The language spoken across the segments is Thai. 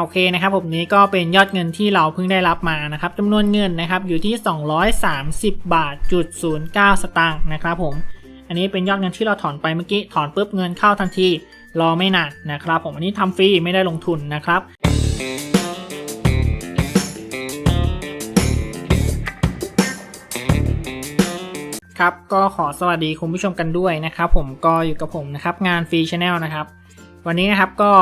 โอเคนะครับผมนี้ก็เป็นยอดเงินที่เราเพิ่งได้รับมานะครับจำนวนเงินนะครับอยู่ที่ 230 บาทจุด09สตางค์นะครับผม อันนี้เป็นยอดเงินที่เราถอนไปเมื่อกี้ถอนปุ๊บเงินเข้าทันทีรอไม่นานนะครับ ผมอันนี้ทำฟรีไม่ได้ลงทุนนะครับครับก็ขอสวัสดีคุณผู้ชมกันด้วยนะครับผมก็อยู่กับผมนะครับงานฟรีชาแนลนะครับ วันนี้นะครับก็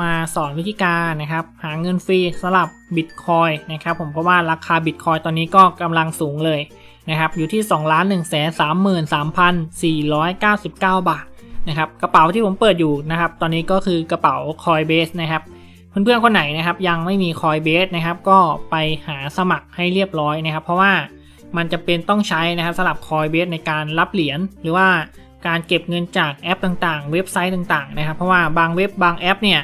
มาสอนวิธีการนะครับหาเงินฟรีสำหรับบิตคอยนะครับผมเพราะว่าราคาบิตคอยตอนนี้ก็กำลังสูงเลยนะครับอยู่ที่2ล้าน1 3 3 4 9 9 บาทนะครับกระเป๋าที่ผมเปิดอยู่นะครับตอนนี้ก็คือกระเป๋า Coinbase นะครับเพื่อนๆคนไหนนะครับยังไม่มี Coinbase นะครับก็ไปหาสมัครให้เรียบร้อยนะครับ เพราะว่ามันจะเป็นต้องใช้นะครับสำหรับ Coinbase ในการรับเหรียญหรือว่า การเก็บเงินจากแอปต่างๆ เว็บไซต์ต่างๆนะครับ เพราะว่าบางเว็บบางแอปเนี่ย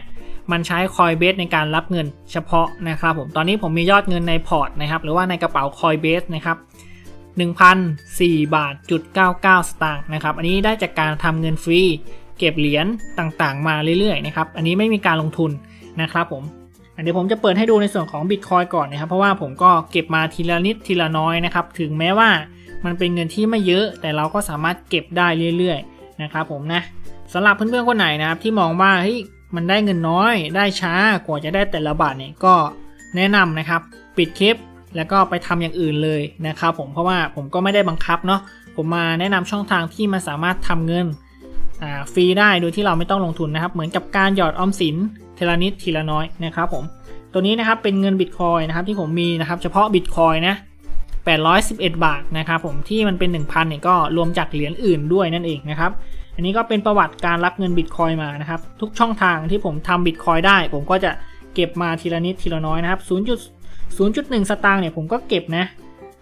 มันใช้ Coinbase ในการรับเงินเฉพาะนะครับผมตอนนี้ผมมียอดเงินในพอร์ตนะครับหรือว่าในกระเป๋า Coinbase นะครับ1,004บาทจุด99 สตางค์นะครับอันนี้ได้จากการทำเงินฟรีเก็บเหรียญต่างๆ มาเรื่อยๆนะครับอันนี้ไม่มีการลงทุนนะครับผมเดี๋ยวผมจะเปิดให้ดูในส่วนของ Bitcoin ก่อนนะครับ เพราะว่าผมก็เก็บมาทีละนิดทีละน้อยนะครับ ถึงแม้ว่า มันเป็นเงินที่ไม่เยอะ แต่เราก็สามารถเก็บได้เรื่อยๆนะครับผมนะสำหรับเพื่อนๆคนไหนนะครับที่มองว่าเฮ้ยมันได้เงินน้อยได้ช้ากว่าจะได้แต่ละบาทเนี่ยก็แนะนำนะครับปิดคลิปแล้วก็ไปทำอย่างอื่นเลยนะครับผมเพราะว่าผมก็ไม่ได้บังคับเนาะผมมาแนะนำช่องทางที่มันสามารถทำเงินอ่าฟรีได้โดยที่เราไม่ต้องลงทุนนะครับ เหมือนกับการหยอดออมสินทีละนิดทีละน้อยนะครับผมตัวนี้นะครับเป็นเงินบิตคอยนะครับที่ผมมีนะครับเฉพาะบิตคอยนะ 811 บาทนะครับผมที่มันเป็น 1,000เนี่ยก็รวมจากเหรียญอื่นด้วยนั่นเองนะครับอันนี้ก็เป็นประวัติการรับเงินบิตคอยมานะครับทุกช่องทางที่ผมทำบิตคอยได้ ผมก็จะเก็บมาทีละนิดทีละน้อยนะครับ0 0.1 สตางค์เนี่ยผมก็เก็บนะ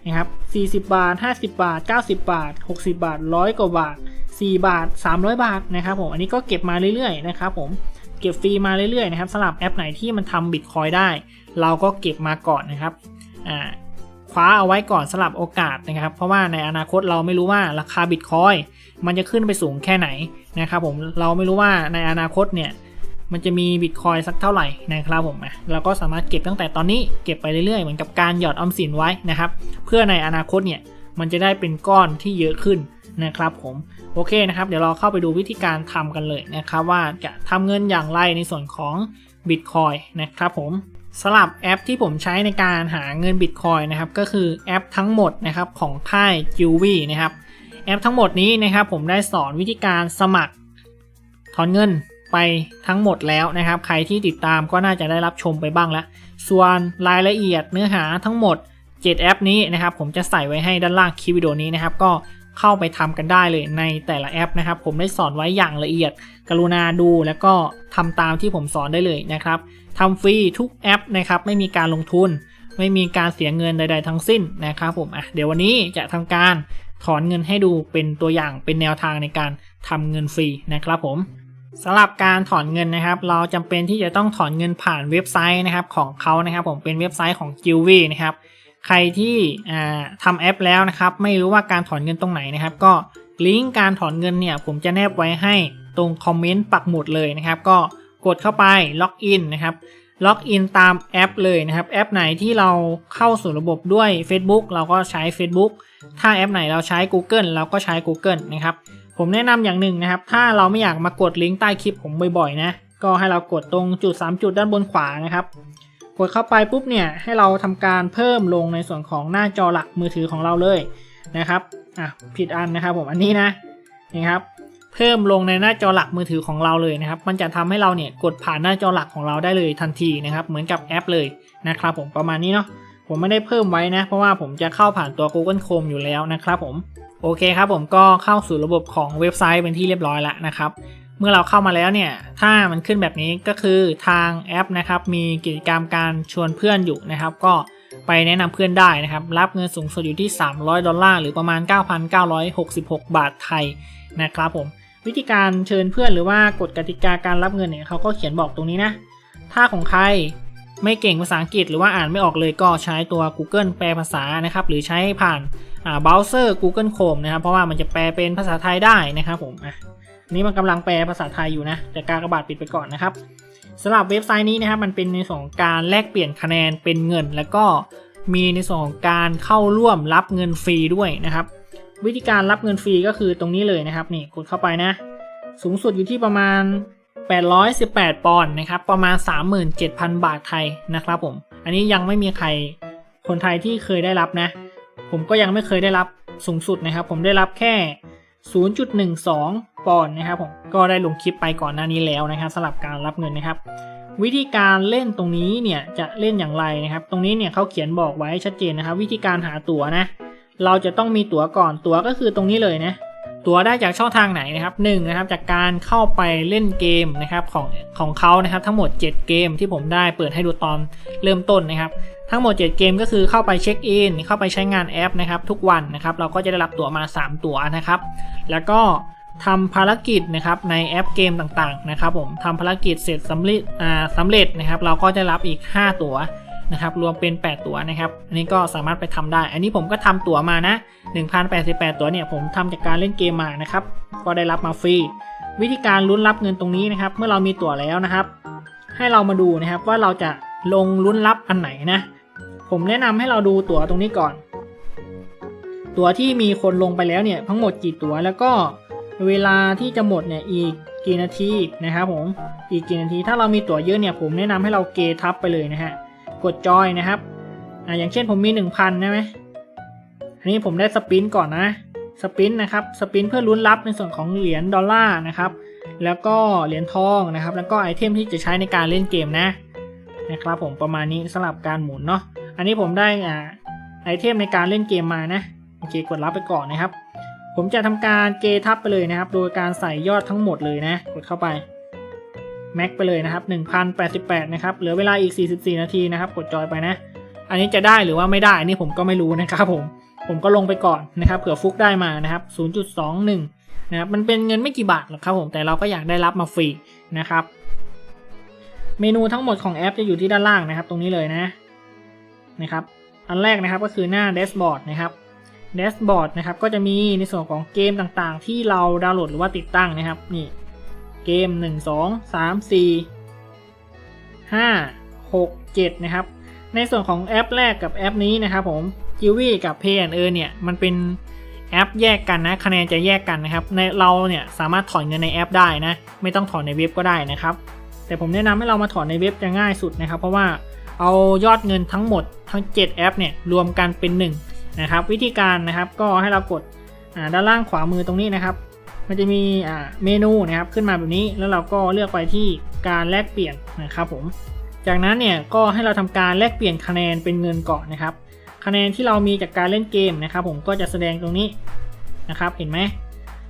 นะครับ40 บาท 50 บาท 90 บาท 60 บาท 100 กว่าบาท 4 บาท 300 บาทนะครับผมอันนี้ก็เก็บมาเรื่อยๆนะครับผมเก็บฟรีมาเรื่อยๆนะครับสำหรับแอปไหนที่มันทำบิตคอยได้ เราก็เก็บมาก่อนนะครับอ่า คว้าเอาไว้ก่อนสำหรับโอกาสนะครับ เพราะว่าในอนาคตเราไม่รู้ว่าราคาบิตคอยมันจะขึ้นไปสูงแค่ไหนนะครับผมเราไม่รู้ว่าในอนาคตเนี่ยมันจะมีบิตคอยสักเท่าไหร่นะครับผมอะเราก็สามารถเก็บตั้งแต่ตอนนี้เก็บไปเรื่อยๆ เหมือนกับการหยอดออมสินไว้นะครับ เพื่อในอนาคตเนี่ยมันจะได้เป็นก้อนที่เยอะขึ้นนะครับผมโอเคนะครับ เดี๋ยวเราเข้าไปดูวิธีการทำกันเลยนะครับ ว่าจะทำเงินอย่างไรในส่วนของ Bitcoin นะครับผม สำหรับแอปที่ผมใช้ในการหาเงิน Bitcoin นะครับก็คือแอปทั้งหมดนะครับของค่าย j u v i นะครับแอปทั้งหมดนี้นะครับผมได้สอนวิธีการสมัครถอนเงินไปทั้งหมดแล้วนะครับ ใครที่ติดตามก็น่าจะได้รับชมไปบ้างแล้ว ส่วนรายละเอียดเนื้อหาทั้งหมด 7 แอปนี้นะครับผมจะใส่ไว้ให้ด้านล่างคลิปวิดีโอนี้นะครับก็ เข้าไปทำกันได้เลยในแต่ละแอปนะครับ ผมได้สอนไว้อย่างละเอียด กรุณาดูแล้วก็ทำตามที่ผมสอนได้เลยนะครับทำฟรีทุกแอปนะครับ ไม่มีการลงทุน ไม่มีการเสียเงินใด ๆ ทั้งสิ้นนะครับผมอะเดี๋ยววันนี้จะทำการถอนเงินให้ดูเป็นตัวอย่างเป็นแนวทางในการทำเงินฟรีนะครับผมสำหรับการถอนเงินนะครับ เราจำเป็นที่จะต้องถอนเงินผ่านเว็บไซต์นะครับของเขานะครับ ผมเป็นเว็บไซต์ของ g i l v นะครับ ใครที่ทำแอปแล้วนะครับ ไม่รู้ว่าการถอนเงินตรงไหนนะครับ ก็ลิงก์การถอนเงินเนี่ยผมจะแนบไว้ให้ตรงคอมเมนต์ปักหมุดเลยนะครับ ก็กดเข้าไปล็อกอินนะครับล็อกอินตามแอปเลยนะครับ แอปไหนที่เราเข้าสู่ระบบด้วย Facebook เราก็ใช้ Facebook ถ้าแอปไหนเราใช้ Google เราก็ใช้ Google นะครับ ผมแนะนำอย่างหนึ่งนะครับ ถ้าเราไม่อยากมากดลิงก์ใต้คลิปผมบ่อยๆนะ ก็ให้เรากดตรงจุด 3 จุดด้านบนขวานะครับ กดเข้าไปปุ๊บเนี่ยให้เราทำการเพิ่มลงในส่วนของหน้าจอหลักมือถือของเราเลยนะครับอะผิดอันนะครับผมอันนี้นะนี่ครับเพิ่มลงในหน้าจอหลักมือถือของเราเลยนะครับ มันจะทำให้เราเนี่ยกดผ่านหน้าจอหลักของเราได้เลยทันทีนะครับ เหมือนกับแอปเลยนะครับผมประมาณนี้เนาะผมไม่ได้เพิ่มไว้นะ เพราะว่าผมจะเข้าผ่านตัว Google Chrome อยู่แล้วนะครับผมโอเคครับผมก็เข้าสู่ระบบของเว็บไซต์เป็นที่เรียบร้อยแล้วนะครับ เมื่อเราเข้ามาแล้วเนี่ย ถ้ามันขึ้นแบบนี้ก็คือทางแอปนะครับ มีกิจกรรมการชวนเพื่อนอยู่นะครับ ก็ไปแนะนำเพื่อนได้นะครับ รับเงินสูงสุดอยู่ที่ 300 ดอลลาร์หรือประมาณ 9,966 บาทไทยนะครับผม วิธีการเชิญเพื่อนหรือว่ากฎกติกาการรับเงินเนี่ยเขาก็เขียนบอกตรงนี้นะ ถ้าของใครไม่เก่งภาษาอังกฤษหรือว่าอ่านไม่ออกเลยก็ใช้ตัว Google แปลภาษานะครับ หรือใช้ผ่านเบราว์เซอร์ Google Chrome นะครับ เพราะว่ามันจะแปลเป็นภาษาไทยได้นะครับผมอะ นี่มันกำลังแปลภาษาไทยอยู่นะ แต่การกระบาดปิดไปก่อนนะครับสำหรับเว็บไซต์นี้นะครับมันเป็นในส่วนของการแลกเปลี่ยนคะแนนเป็นเงิน แล้วก็มีในส่วนของการเข้าร่วมรับเงินฟรีด้วยนะครับ วิธีการรับเงินฟรีก็คือตรงนี้เลยนะครับนี่กดเข้าไปนะ สูงสุดอยู่ที่ประมาณ 818 ปอนด์นะครับประมาณ 37,000 บาทไทยนะครับผม อันนี้ยังไม่มีใครคนไทยที่เคยได้รับนะ ผมก็ยังไม่เคยได้รับสูงสุดนะครับ ผมได้รับแค่ 0.12 ปอนด์นะครับผมก็ได้ลงคลิปไปก่อนหน้านี้แล้วนะครับสำหรับการรับเงินนะครับ วิธีการเล่นตรงนี้เนี่ยจะเล่นอย่างไรนะครับ ตรงนี้เนี่ยเขาเขียนบอกไว้ชัดเจนนะครับ วิธีการหาตั๋วนะ เราจะต้องมีตั๋วก่อนตั๋วก็คือตรงนี้เลยนะ ตั๋วได้จากช่องทางไหนนะครับหนึ่งนะครับจากการเข้าไปเล่นเกมนะครับของของเขานะครับทั้งหมด 7 เกมที่ผมได้เปิดให้ดูตอนเริ่มต้นนะครับ ทั้งหมด 7 เกมก็คือเข้าไปเช็คอินเข้าไปใช้งานแอปนะครับทุกวันนะครับเราก็จะได้รับตั๋วมา 3 ตั๋วนะครับ แล้วก็ทำภารกิจนะครับในแอปเกมต่างๆนะครับผมทำภารกิจเสร็จสำเร็จอ่าสำเร็จนะครับเราก็จะรับอีก 5 ตั๋ว นะครับรวมเป็น 8 ตัวนะครับ อันนี้ก็สามารถไปทำได้ อันนี้ผมก็ทำตั๋วมานะ 1,088 ตัวเนี่ยผมทำจากการเล่นเกมมานะครับ ก็ได้รับมาฟรี วิธีการลุ้นรับเงินตรงนี้นะครับ เมื่อเรามีตั๋วแล้วนะครับ ให้เรามาดูนะครับว่าเราจะลงลุ้นรับอันไหนนะ ผมแนะนำให้เราดูตั๋วตรงนี้ก่อน ตั๋วที่มีคนลงไปแล้วเนี่ยทั้งหมดกี่ตั๋วแล้วก็เวลาที่จะหมดเนี่ยอีกกี่นาทีนะครับผมอีกกี่นาทีถ้าเรามีตั๋วเยอะเนี่ยผมแนะนำให้เราเกทับไปเลยนะฮะ กดจอยนะครับอ่าอย่างเช่นผมมี 1,000ใช่ไหมอันนี้ผมได้สปินก่อนนะสปินนะครับสปินเพื่อลุ้นรับในส่วนของเหรียญดอลลาร์นะครับ แล้วก็เหรียญทองนะครับ แล้วก็ไอเทมที่จะใช้ในการเล่นเกมนะนะครับผมประมาณนี้สำหรับการหมุนเนาะอันนี้ผมได้อ่าไอเทมในการเล่นเกมมานะโอเคกดรับไปก่อนนะครับ ผมจะทำการเกทับไปเลยนะครับ โดยการใส่ยอดทั้งหมดเลยนะ กดเข้าไป แม็กไปเลยนะครับ1088นะครับ เหลือเวลาอีก 44 นาทีนะครับ กดจอยไปนะ อันนี้จะได้หรือว่าไม่ได้อันนี้ผมก็ไม่รู้นะครับผม ผมก็ลงไปก่อนนะครับเผื่อฟุกได้มานะครับ 0.21 นะครับ มันเป็นเงินไม่กี่บาทหรอกครับผม แต่เราก็อยากได้รับมาฟรีนะครับ เมนูทั้งหมดของแอปจะอยู่ที่ด้านล่างนะครับ ตรงนี้เลยนะ นะครับ อันแรกนะครับก็คือหน้าแดชบอร์ดนะครับแดชบอร์ดนะครับก็จะมีในส่วนของเกมต่างๆ ที่เราดาวน์โหลดหรือว่าติดตั้งนะครับ นี่ เกม 1 2 3 4 5 6 7 นะครับ ในส่วนของแอปแรกกับแอปนี้นะครับผม g i w i กับ Pay and Earn เนี่ย มันเป็นแอปแยกกันนะคะแนนจะแยกกันนะครับ ในเราเนี่ยสามารถถอนเงินในแอปได้นะ ไม่ต้องถอนในเว็บก็ได้นะครับ แต่ผมแนะนำให้เรามาถอนในเว็บจะง่ายสุดนะครับ เพราะว่าเอายอดเงินทั้งหมดทั้ง 7 แอปเนี่ยรวมกันเป็น 1 นะครับ วิธีการนะครับก็ให้เรากดด้านล่างขวามือตรงนี้นะครับ มันจะมีเมนูนะครับขึ้นมาแบบนี้แล้วเราก็เลือกไปที่การแลกเปลี่ยนนะครับผมจากนั้นเนี่ยก็ให้เราทำการแลกเปลี่ยนคะแนนเป็นเงินก่อนนะครับ คะแนนที่เรามีจากการเล่นเกมนะครับ ผมก็จะแสดงตรงนี้นะครับเห็นไหม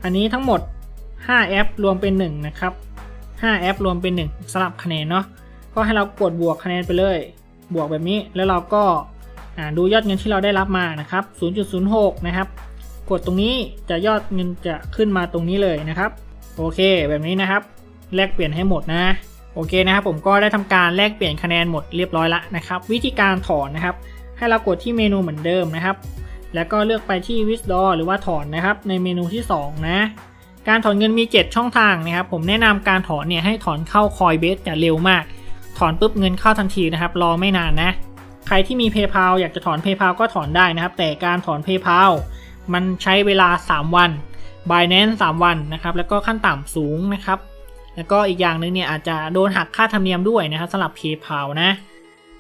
อันนี้ทั้งหมด 5 แอปรวมเป็น1นะครับ5แอปรวมเป็น1สลับคะแนนเนาะก็ให้เรากดบวกคะแนนไปเลย บวกแบบนี้แล้วเราก็ดูยอดเงินที่เราได้รับมานะครับ 0.06 นะครับ กดตรงนี้จะยอดเงินจะขึ้นมาตรงนี้เลยนะครับ โอเคแบบนี้นะครับ แลกเปลี่ยนให้หมดนะ โอเคนะครับ ผมก็ได้ทำการแลกเปลี่ยนคะแนนหมดเรียบร้อยล้วนะครับ วิธีการถอนนะครับ ให้เรากดที่เมนูเหมือนเดิมนะครับ แล้วก็เลือกไปที่ withdraw หรือว่าถอนนะครับ ในเมนูที่ 2 นะการถอนเงินมี 7 ช่องทางนะครับ ผมแนะนำการถอนเนี่ยให้ถอนเข้า Coinbase จะเร็วมาก ถอนปุ๊บเงินเข้าทันทีนะครับ รอไม่นานนะ ใครที่มี PayPal อยากจะถอน PayPal ก็ถอนได้นะครับ แต่การถอน PayPal มันใช้เวลา 3 วัน Binance 3 วันนะครับ แล้วก็ขั้นต่ำสูงนะครับ แล้วก็อีกอย่างหนึ่งเนี่ยอาจจะโดนหักค่าธรรมเนียมด้วยนะครับสำหรับ PayPal นะ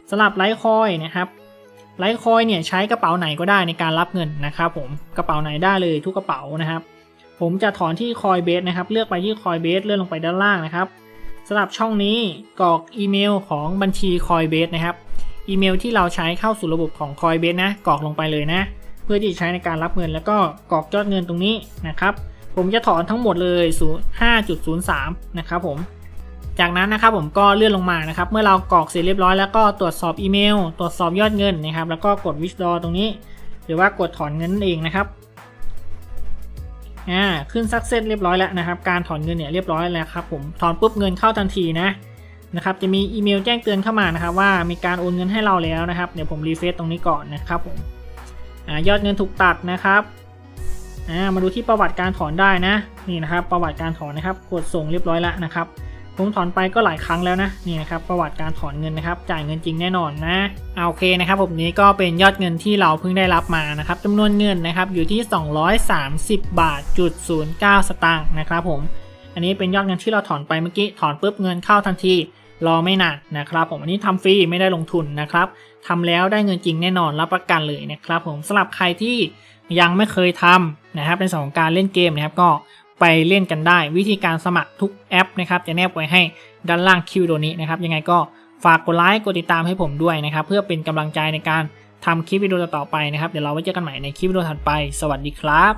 สำหรับไลท์คอยนะครับไลท์คอยเนี่ยใช้กระเป๋าไหนก็ได้ในการรับเงินนะครับผมกระเป๋าไหนได้เลยทุกกระเป๋านะครับ ผมจะถอนที่ Coinbase นะครับ เลือกไปที่ Coinbase เลื่อนลงไปด้านล่างนะครับสำหรับช่องนี้กรอกอีเมลของบัญชี Coinbase นะครับ อีเมลที่เราใช้เข้าสู่ระบบของ Coinbase นะกรอกลงไปเลยนะ เพื่อที่จะใช้ในการรับเงินแล้วก็กรอกยอดเงินตรงนี้นะครับ ผมจะถอนทั้งหมดเลย 5.03 นะครับผม จากนั้นนะครับผมก็เลื่อนลงมานะครับ เมื่อเรากรอกเสร็จเรียบร้อยแล้วก็ตรวจสอบอีเมล ตรวจสอบยอดเงินนะครับ แล้วก็กด withdraw ตรงนี้ หรือว่ากดถอนเงินนั่นเองนะครับอ่าขึ้น success เรียบร้อยแล้วนะครับ การถอนเงินเนี่ยเรียบร้อยแล้วครับผมถอนปุ๊บเงินเข้าทันทีนะนะครับจะมีอีเมลแจ้งเตือนเข้ามานะครับว่ามีการโอนเงินให้เราแล้วนะครับเดี๋ยวผมรีเฟซตรงนี้ก่อนนะครับผม อยอดเงินถูกตัดนะครับามาดูที่ประวัติการถอนได้นะ นี่นะครับ ประวัติการถอนนะครับ กดส่งเรียบร้อยแล้วนะครับ ผมถอนไปก็หลายครั้งแล้วนะ นี่นะครับ ประวัติการถอนเงินนะครับ จ่ายเงินจริงแน่นอนนะเอาโอเคนะครับผมนี้ก็เป็นยอดเงินที่เราเพิ่งได้รับมานะครับจำนวนเงินนะครับอยู่ที่ 230 บาทจุด09 สตางค์นะครับผม อันนี้เป็นยอดเงินที่เราถอนไปเมื่อกี้ ถอนปุ๊บเงินเข้าทันที รอไม่นานนะครับ ผมอันนี้ทำฟรีไม่ได้ลงทุนนะครับทำแล้วได้เงินจริงแน่นอนรับประกันเลยนะครับผมสำหรับใครที่ยังไม่เคยทำนะครับเป็นสองการเล่นเกมนะครับก็ไปเล่นกันได้ วิธีการสมัครทุกแอปนะครับจะแนบไว้ให้ด้านล่างคิวโดนี้นะครับยังไงก็ฝากกดไลค์กดติดตามให้ผมด้วยนะครับเพื่อเป็นกำลังใจในการทำคลิปวิดีโอต่อไปนะครับเดี๋ยวเราไว้เจอกันใหม่ในคลิปวิดีโอถัดไป สวัสดีครับ